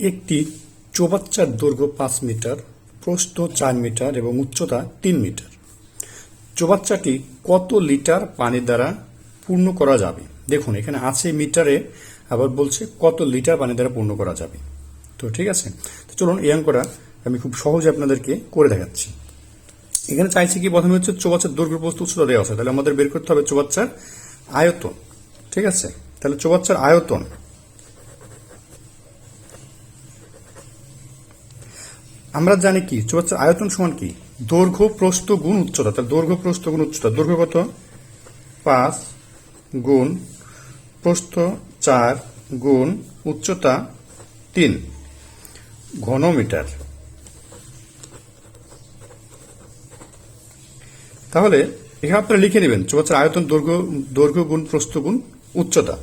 একটি চৌবাচ্চার দৈর্ঘ্য পাঁচ মিটার, প্রস্থ চার মিটার এবং উচ্চতা তিন মিটার। চৌবাচ্চাটি কত লিটার পানি দ্বারা পূর্ণ করা যাবে? দেখুন, এখানে আছে মিটারে, আবার বলছে কত লিটার পানি দ্বারা পূর্ণ করা যাবে। তো ঠিক আছে? তো চলুন এই অঙ্কটা আমি খুব সহজে আপনাদেরকে করে দেখাচ্ছি। এখানে চাইছি কি? প্রথমে হচ্ছে চৌবাচ্চার দৈর্ঘ্য, প্রস্থ, উচ্চতা দেওয়া আছে। তাহলে আমাদের বের করতে হবে চৌবাচ্চার আয়তন। ঠিক আছে? তাহলে চৌবাচ্চার আয়তন আমরা জানি কি? চৌবাচ্চার আয়তন সমান কি? দৈর্ঘ্য, প্রস্থ, গুণ উচ্চতা। তাহলে দৈর্ঘ্য, প্রস্থ, গুণ উচ্চতা। দৈর্ঘ্য কত? পাঁচ গুণ প্রস্থ, চার গুণ উচ্চতা, তিন। ঘনমিটার। তাহলে এখানে আপনারা লিখে নেবেন চৌবাচ্চার আয়তন দৈর্ঘ্য দৈর্ঘ্য গুণ প্রস্থ গুণ উচ্চতা।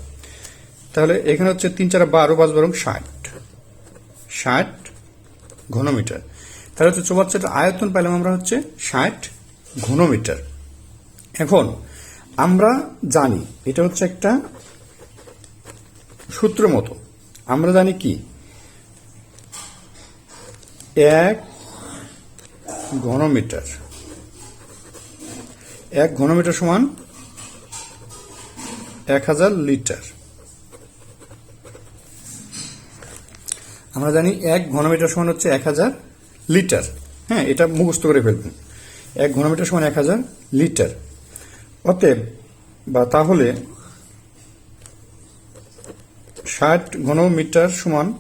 তাহলে এখানে হচ্ছে তিন চার বারো পাঁচ বারো ষাট। ষাট ঘনমিটার। তাহলে হচ্ছে চৌবাচ্চাটার আয়তন পেলাম আমরা হচ্ছে ষাট ঘনমিটার। এখন আমরা জানি, এটা হচ্ছে একটা সূত্র মতো। আমরা জানি কি? এক ঘনমিটার। এক ঘনমিটার সমান এক হাজার লিটার। আমরা জানি এক ঘনমিটার সমান হচ্ছে এক হাজার লিটার। হ্যাঁ এটা মুখস্থ করে ফেলবেন। এক ঘনমিটার সমান এক হাজার লিটার। অতএব, বা তাহলে ষাট ঘনমিটার সমান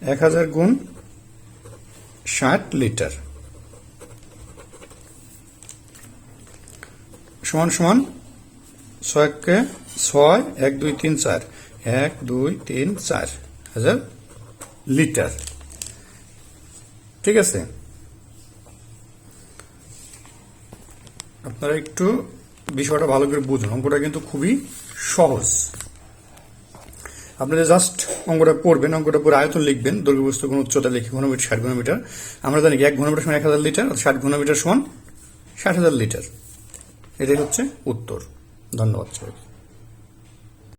এক হাজার গুণ ষাট লিটার। সমান সমান ছয়কে ছয়, এক, দুই, তিন, চার। এক, দুই, তিন, চার। হাজার লিটার। ঠিক আছে? আপনারা একটু বিষয়টা ভালো করে বুঝুন। অঙ্কটা কিন্তু খুবই সহজ। আপনারা জাস্ট অঙ্কটা পড়বেন অঙ্কটা পরে আয়তন লিখবেন। দৈর্ঘ্য বস্তু কোন উচ্চতা লিখে ঘনমিটার, ষাট ঘনমিটার। আমরা জানি এক ঘনমিটার সমান এক হাজার লিটার ষাট ঘনমিটার সমান ষাট হাজার লিটার। এটাই হচ্ছে উত্তর। ধন্যবাদ সবাইকে।